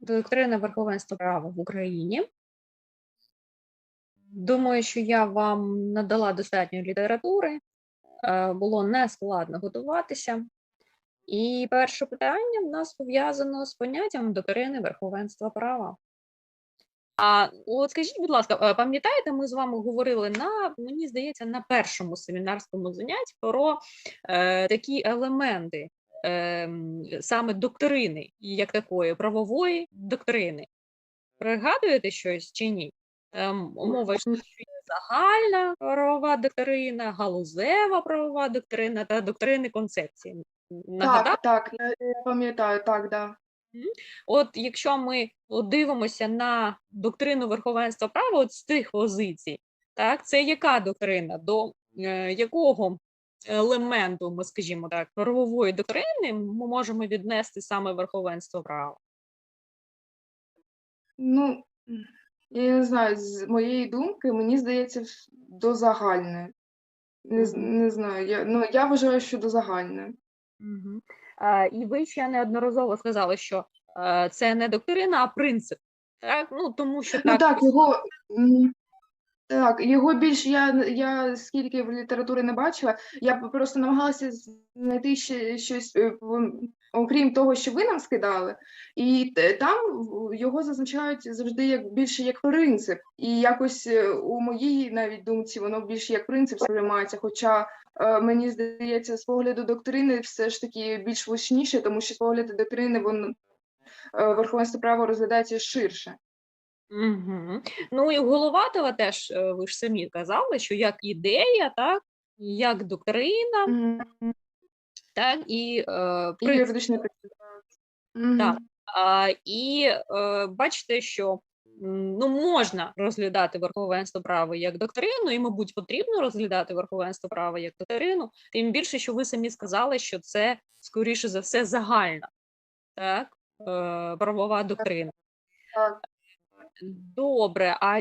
Доктрина верховенства права в Україні. Думаю, що я вам надала достатньо літератури, е, було нескладно готуватися. І перше питання в нас пов'язано з поняттям доктрини верховенства права. А от скажіть, будь ласка, е, пам'ятаєте, ми з вами говорили на, мені здається, на першому семінарському занятті про е, такі елементи е, саме доктрини, як такої, правової доктрини. Пригадуєте щось чи ні? Ем, мова що є загальна правова доктрина, галузева правова доктрина та доктрини концепції. Нагадав? Так, так, я, я пам'ятаю, так, да. От якщо ми дивимося на доктрину верховенства права, от з тих позицій, так, це яка доктрина? До е, якого елементу, ми скажімо так, правової доктрини ми можемо віднести саме верховенство права? Ну, я не знаю, з моєї думки, мені здається, до загальної. Не, не знаю, я, ну, я вважаю, що до загальної. Угу. А, і ви ще неодноразово сказали, що е, це не доктрина, а принцип. Так? Ну, тому що Ну так, так, його, так, його більш я, я скільки в літературі не бачила, я просто намагалася знайти ще щось, е, окрім того, що ви нам скидали, і там його зазначають завжди як більше як принцип. І якось е, у моїй навіть думці воно більше як принцип сприймається. Хоча е, мені здається, з погляду доктрини все ж таки більш влучніше, тому що з погляду доктрини воно верховенство права розглядається ширше. Угу. Ну і Головатова теж, е, ви ж самі казали, що як ідея, так, як доктрина, Мгм. так, і е, І принцип. юридичний принцип. Так. А, і е, бачите, що ну, можна розглядати верховенство права як доктрину, і, мабуть, потрібно розглядати верховенство права як доктрину, тим більше, що ви самі сказали, що це, скоріше за все, загальна так, е, правова доктрина. Так. Добре, а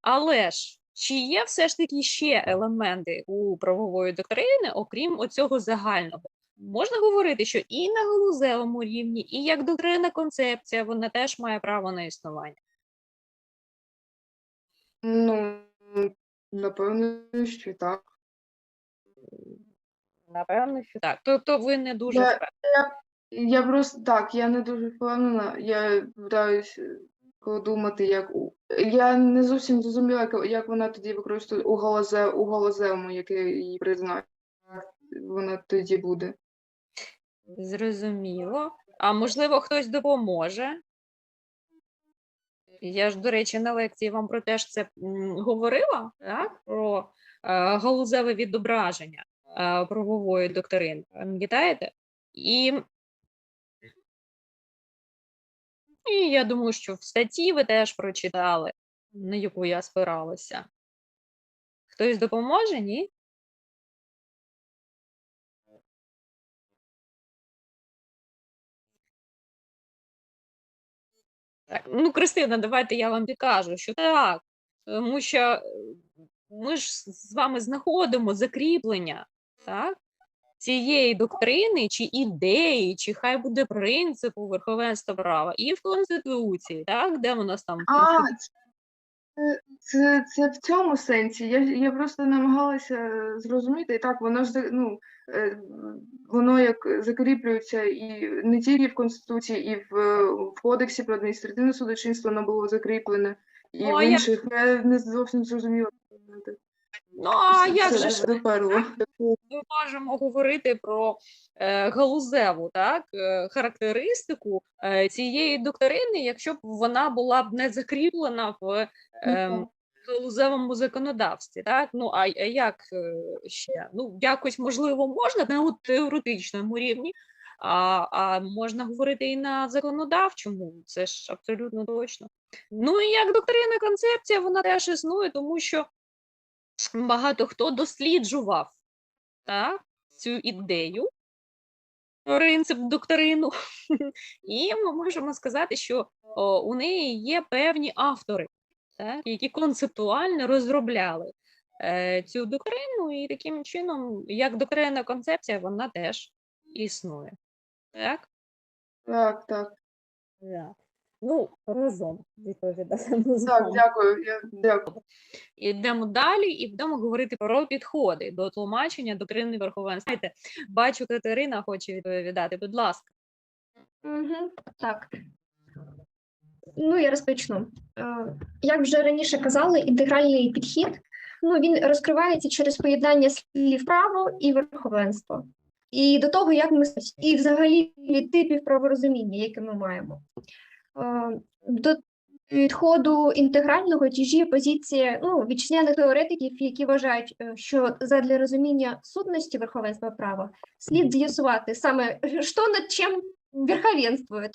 але ж чи є все ж таки ще елементи у правової доктрини, окрім оцього загального? Можна говорити, що і на галузевому рівні, і як доктрина концепція, вона теж має право на існування. Ну, напевно, що так. Напевно, що так. Тобто ви не дуже Я- впевнені. Я просто так, я не дуже впевнена. Я питаюся подумати, як я не зовсім зрозуміла, як, вона тоді використовує у галазе, у галазевому, яке її призначення. Вона тоді буде. Зрозуміло. А можливо, хтось допоможе. Я ж, до речі, на лекції вам про те ж це говорила, так? Про е, галузеве відображення е, правової доктрини. Пам'ятаєте? І, і я думаю, що в статті ви теж прочитали, на яку я спиралася. Хтось допоможе, ні? Так, ну, Кристина, давайте я вам підкажу, що так, тому що е, ми ж з вами знаходимо закріплення так, цієї доктрини, чи ідеї, чи хай буде принципу верховенства права, і в Конституції, так, де у нас там А, це, це, це в цьому сенсі. Я, я просто намагалася зрозуміти, і так, воно ж ну, е, воно як закріплюється і не тільки в Конституції, і в, в Кодексі про адміністративне судочинство воно було закріплене, і а в я- інших. Я не зовсім зрозуміла. Ну, а як же ж ми можемо говорити про е, галузеву так, е, характеристику е, цієї доктрини, якщо б вона була б не закріплена в ем, галузевому законодавстві, так? Ну, а, а як е, ще? Ну, якось, можливо, можна на теоретичному рівні, а, а можна говорити і на законодавчому, це ж абсолютно точно. Ну, і як доктрина, концепція, вона теж існує, тому що багато хто досліджував так, цю ідею, принцип доктрину, і ми можемо сказати, що о, у неї є певні автори, так, які концептуально розробляли е, цю доктрину, і таким чином, як доктрина концепція, вона теж існує. Так? Так, так. Да. Ну, разом відповідаємо. Так, дякую. Я дякую. Йдемо далі і будемо говорити про підходи до тлумачення доктрини верховенства. Знаєте, бачу, Катерина хоче відповідати. Будь ласка. Угу, так. Ну, я розпочну. Е, Як вже раніше казали, інтегральний підхід ну, він розкривається через поєднання слів право і верховенство. І до того, як ми і взагалі типів праворозуміння, які ми маємо. Е, До підходу інтегрального тяжіє позиція ну, вітчизняних теоретиків, які вважають, е, що задля розуміння сутності верховенства права слід з'ясувати саме, що над чим верховенствує.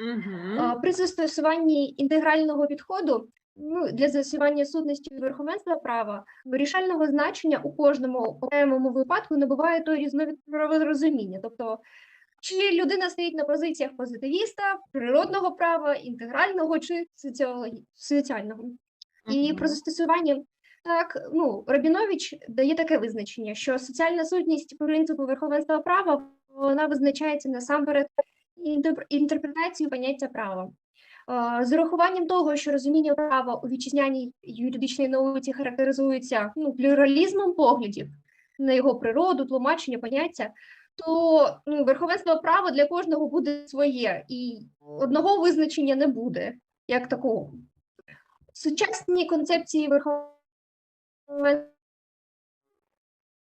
Угу. При застосуванні інтегрального підходу ну, для з'ясування сутності верховенства права вирішального значення у кожному окремому випадку набуває той різновид праворозуміння. Тобто, чи людина стоїть на позиціях позитивіста, природного права, інтегрального чи соціального. І про застосування так, ну Рабінович дає таке визначення, що соціальна сутність принципу верховенства права вона визначається насамперед інтерпр- інтерпретацією поняття права. З урахуванням того, що розуміння права у вітчизняній юридичній науці характеризується ну, плюралізмом поглядів на його природу, тлумачення, поняття, то ну, верховенство права для кожного буде своє, і одного визначення не буде як такого. Сучасні концепції верховенства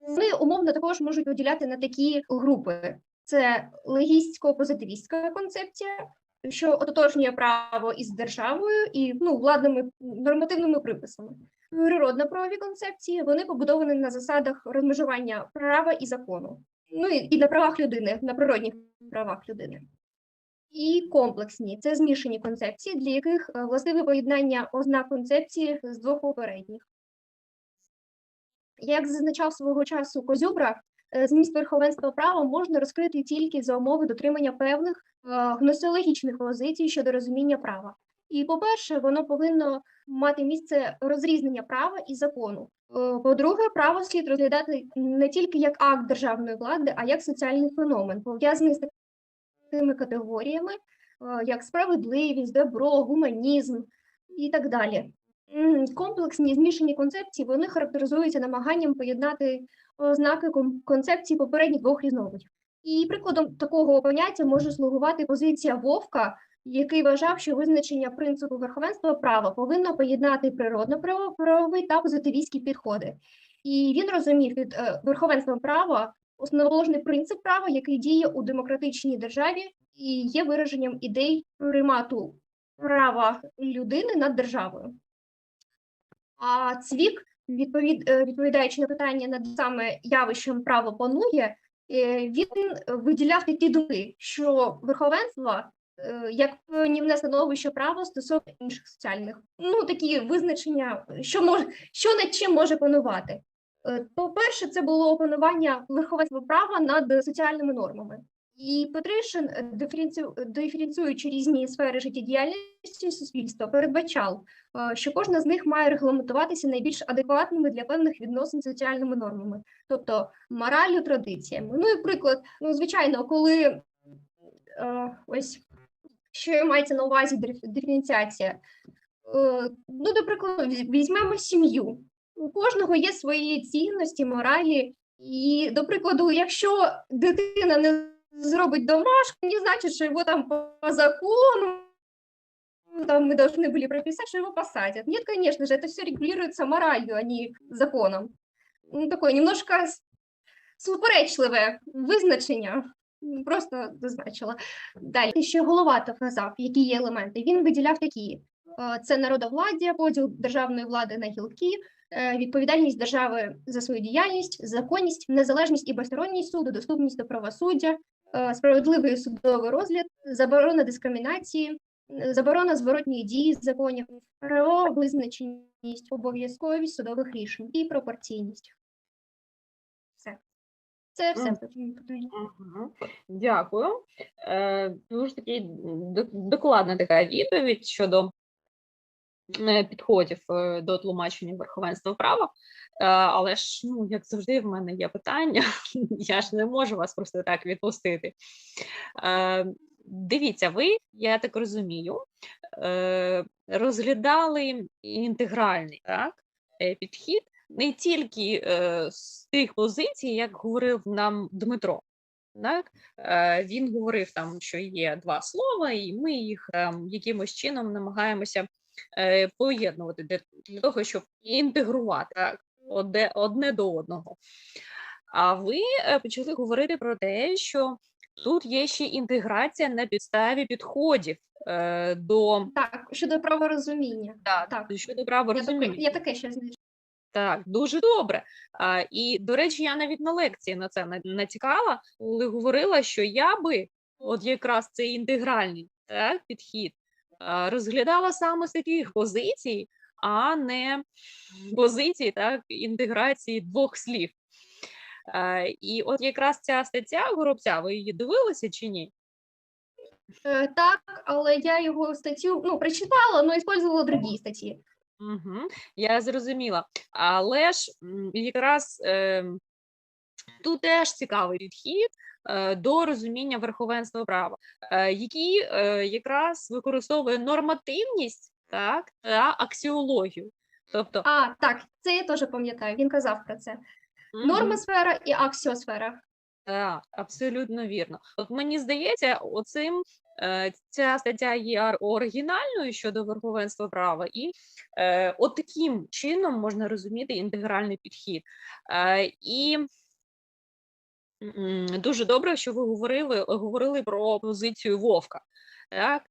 вони умовно також можуть виділяти на такі групи: це легістсько-позитивістська концепція, що ототожнює право із державою і ну, владними нормативними приписами. Природно-правові концепції вони побудовані на засадах розмежування права і закону, ну і, на правах людини, на природних правах людини. І комплексні це змішані концепції, для яких е, властиве поєднання ознак концепції з двох попередніх. Як зазначав свого часу Козюбра, е, зміст верховенства права можна розкрити тільки за умови дотримання певних е, гносеологічних позицій щодо розуміння права. І, по-перше, воно повинно мати місце розрізнення права і закону. Е, По-друге, право слід розглядати не тільки як акт державної влади, а як соціальний феномен, пов'язаний з такими категоріями, е, як справедливість, добро, гуманізм і так далі. Комплексні змішані концепції вони характеризуються намаганням поєднати ознаки кон- концепції попередніх двох різновидів. І прикладом такого поняття може слугувати позиція Вовка, який вважав, що визначення принципу верховенства права повинно поєднати природно-правовий та позитивістські підходи. І він розумів під е, верховенством права основоположний принцип права, який діє у демократичній державі і є вираженням ідей примату права людини над державою. А Цвік, відповід, е, відповідаючи на питання над саме явищем право панує, е, він виділяв такі думки, що верховенство як певнівне становище права стосовно інших соціальних. Ну, такі визначення, що може, що над чим може панувати. Е, По-перше, це було опанування верховенства права над соціальними нормами. І Петришин, е, диференціюючи різні сфери життєдіяльності суспільства, передбачав, е, що кожна з них має регламентуватися найбільш адекватними для певних відносин соціальними нормами, тобто мораллю, традиціями. Ну і приклад, ну звичайно, коли е, ось що мається на увазі диф- диференціація. Е, Ну, до прикладу, візь- візьмемо сім'ю. У кожного є свої цінності, моралі. І, до прикладу, якщо дитина не зробить домашку, не значить, що його там по закону ну, там мы должны были прописать, что его посадят. Нет, конечно же, это все регулируется моралью, а не законом. Ну, такое немножко с- суперечливе визначення. Просто зазначила. Далі ще Головатов казав, які є елементи. Він виділяв такі: Е, це народовладдя, поділ державної влади на гілки, е, відповідальність держави за свою діяльність, законність, незалежність і безсторонність суду, доступність до правосуддя, е, справедливий судовий розгляд, заборона дискримінації, заборона зворотньої дії законів, правова визначеність, обов'язковість судових рішень і пропорційність. Це все. Дякую. Е, Дуже таки докладна така відповідь щодо е, підходів е, до тлумачення верховенства права. Е, Але ж, ну, як завжди, в мене є питання. Я ж не можу вас просто так відпустити. Дивіться, ви, я так розумію, розглядали інтегральний так, підхід не тільки е, з тих позицій, як говорив нам Дмитро. Так? Е, Він говорив там, що є два слова, і ми їх там якимось чином намагаємося е, поєднувати для, для того, щоб інтегрувати так, одне, одне до одного. А ви е, почали говорити про те, що тут є ще інтеграція на підставі підходів е, до Так, щодо праворозуміння. да, так. щодо права Я таке, я таке ще знайшла. Так, дуже добре. А, і, до речі, я навіть на лекції на це на- натякала, коли говорила, що я би, от якраз цей інтегральний так, підхід, а, розглядала саме з таких позицій, а не позицій так, інтеграції двох слів. А, і от якраз ця стаття Горобця, ви її дивилися чи ні? Е, так, але я його статтю ну, прочитала, але використовувала другі статті. Угу, я зрозуміла. Але ж якраз е, тут теж цікавий підхід е, до розуміння верховенства права, е, який е, якраз використовує нормативність так, та аксіологію. Тобто А, так, це я теж пам'ятаю, він казав про це. мгм, Нормосфера і аксіосфера. Так, абсолютно вірно. От мені здається, оцим ця стаття є оригінальною щодо верховенства права, і е, от таким чином можна розуміти інтегральний підхід. Е, і дуже добре, що ви говорили, говорили про позицію Вовка. Так?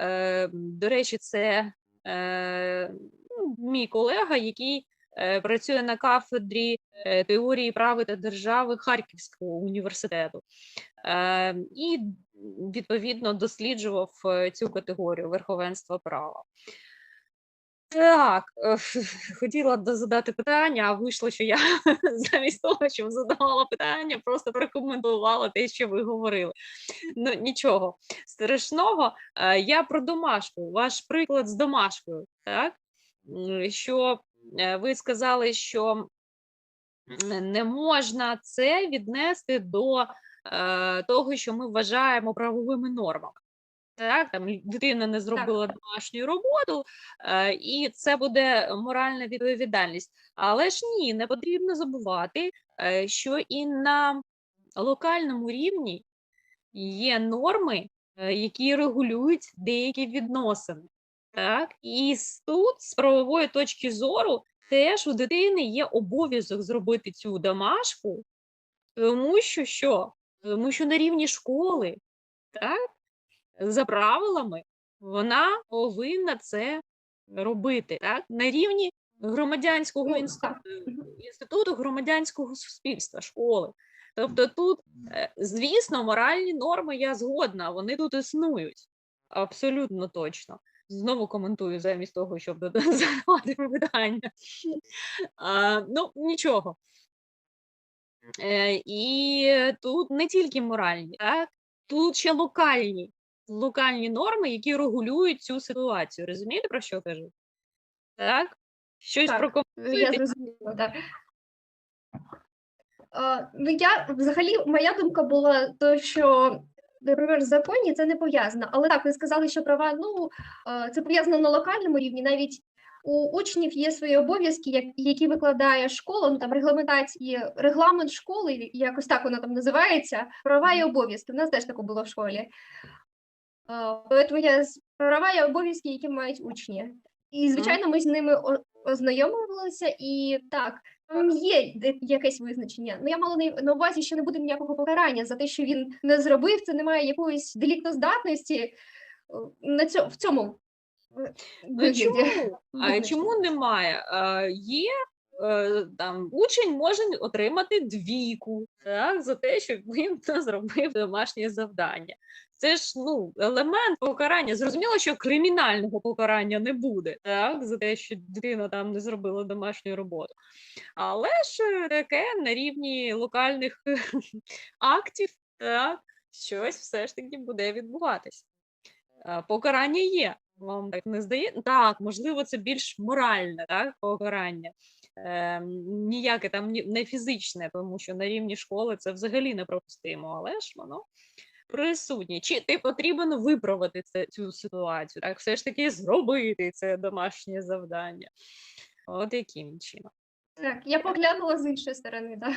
Е, до речі, це е, ну, мій колега, який е, працює на кафедрі е, теорії права та держави Харківського університету. Е, І відповідно досліджував е, цю категорію верховенства права. Так, е, хотіла задати питання, а вийшло, що я замість того, щоб задавала питання, просто прокоментувала те, що ви говорили. Ну нічого страшного. Е, Я про домашку. Ваш приклад з домашкою, так? Що ви сказали, що не можна це віднести до того, що ми вважаємо правовими нормами. Так, там дитина не зробила домашню роботу, е, і це буде моральна відповідальність. Але ж ні, не потрібно забувати, е, що і на локальному рівні є норми, е, які регулюють деякі відносини. Так, і тут з правової точки зору теж у дитини є обов'язок зробити цю домашку, тому що що? Тому що на рівні школи, так, за правилами, вона повинна це робити. Так? На рівні громадянського інституту, інституту громадянського суспільства, школи. Тобто тут, е, звісно, моральні норми я згодна, вони тут існують. Абсолютно точно. Знову коментую замість того, щоб задавати питання. А, ну, нічого. І тут не тільки моральні, так? тут ще локальні, локальні норми, які регулюють цю ситуацію. Розумієте, про що кажу? Так? Щось Так, прокоментуйте. Я зрозуміла, так. Ну, я взагалі моя думка була то, що, наприклад, в законі це не пов'язано. Але так, ви сказали, що права, ну це пов'язано на локальному рівні. Навіть у учнів є свої обов'язки, які викладає школа, ну там регламентації, регламент школи, якось так воно там називається. Права і обов'язки. У нас теж таке було в школі. Тому я права і обов'язки, які мають учні. І, звичайно, ми з ними ознайомилися, і так, там є якесь визначення. Ну, я мала на, увазі, що не буде ніякого покарання за те, що він не зробив, це немає якоїсь деліктоздатності е, на цьому, в цьому Ну, чому? А чому немає? А, є е, там учень може отримати двійку так, за те, що він не зробив домашнє завдання. Це ж ну, елемент покарання. Зрозуміло, що кримінального покарання не буде так, за те, що дитина там не зробила домашню роботу. Але ж е, таке на рівні локальних актів, так, щось все ж таки буде відбуватись. Е, Покарання є. Вам так не здається? Так, можливо, це більш моральне так, покарання. Е, ніяке там не фізичне, тому що на рівні школи це взагалі непропустимо, але ж воно присутні. Чи ти потрібно виправити це, цю ситуацію? Так, все ж таки зробити це домашнє завдання. От яким чином. Так, я поглянула з іншої сторони, так.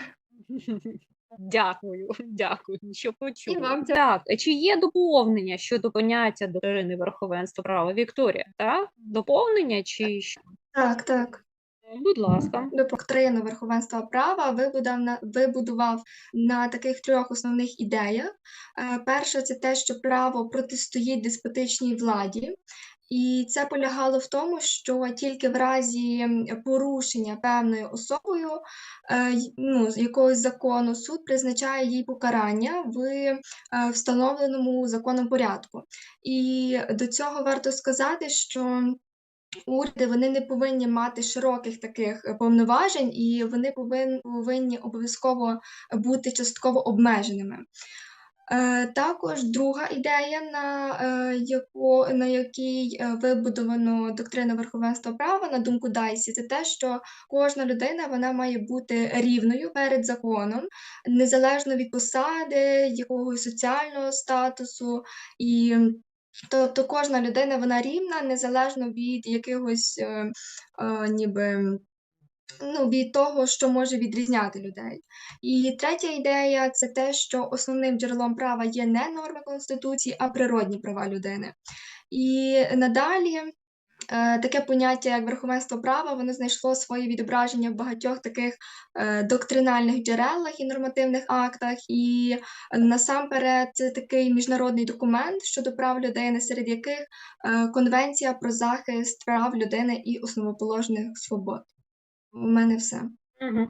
Дякую, дякую, що почули. вам Так, чи є доповнення щодо поняття доктрини верховенства права Вікторія? Так? Доповнення чи що? Так, так. Будь ласка. Доктрину верховенства права вибудав на, вибудував на таких трьох основних ідеях. Е, Перше, це те, що право протистоїть деспотичній владі. І це полягало в тому, що тільки в разі порушення певною особою е, ну, якогось закону суд призначає їй покарання в е, встановленому законом порядку. І до цього варто сказати, що уряди вони не повинні мати широких таких повноважень, і вони повинні обов'язково бути частково обмеженими. Е, Також друга ідея, на, е, яку, на якій е, вибудовано доктрина верховенства права, на думку Дайсі, це те, що кожна людина вона має бути рівною перед законом, незалежно від посади, якогось соціального статусу. І Тобто кожна людина вона рівна, незалежно від якихось е, е, ніби ну, від того, що може відрізняти людей. І третя ідея це те, що основним джерелом права є не норми Конституції, а природні права людини. І надалі е, таке поняття, як верховенство права, воно знайшло своє відображення в багатьох таких е, доктринальних джерелах і нормативних актах. І насамперед це такий міжнародний документ щодо прав людини, серед яких е, Конвенція про захист прав людини і основоположних свобод. У мене все. Угу.